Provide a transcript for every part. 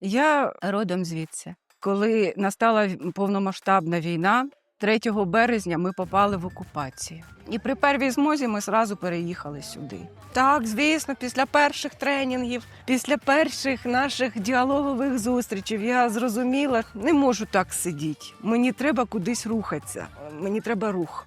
Я родом звідси. Коли настала повномасштабна війна, 3 березня ми попали в окупацію. І при первій змозі ми зразу переїхали сюди. Так, звісно, після перших тренінгів, після перших наших діалогових зустрічей я зрозуміла, не можу так сидіти. Мені треба кудись рухатися. Мені треба рух.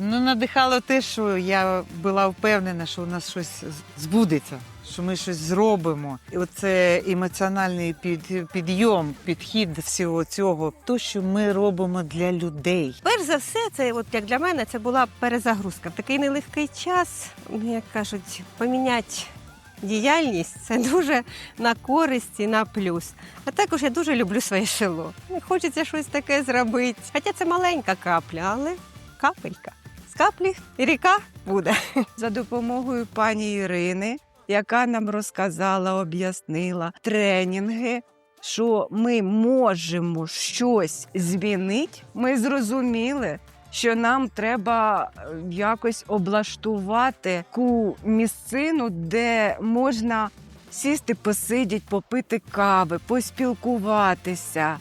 Ну, надихало те, що я була впевнена, що у нас щось збудеться, що ми щось зробимо. І оце емоціональний під, підйом, підхід до всього цього, то, що ми робимо для людей. Перш за все, це от як для мене це була перезагрузка. В такий нелегкий час, як кажуть, поміняти діяльність це дуже на користь і на плюс. А також я дуже люблю своє село. Хочеться щось таке зробити. Хоча це маленька капля, але капелька. Каплі ріка буде. за допомогою пані Ірини, яка нам розказала, об'яснила тренінги, що ми можемо щось змінити. Ми зрозуміли, що нам треба е, якось облаштувати таку місцину, де можна сісти, посидіти, попити кави, поспілкуватися,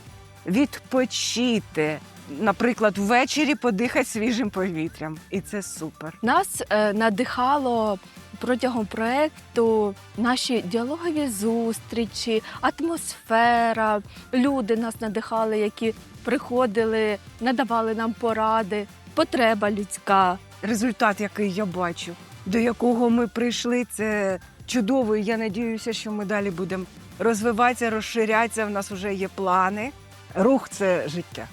відпочити. Наприклад, ввечері подихати свіжим повітрям, і це супер. Нас е, надихало протягом проекту наші діалогові зустрічі, атмосфера. Люди нас надихали, які приходили, надавали нам поради, потреба людська. результат, який я бачу, до якого ми прийшли, це чудово. І Я надіюся, що ми далі будемо розвиватися, розширятися. В нас вже є плани. Рух це життя.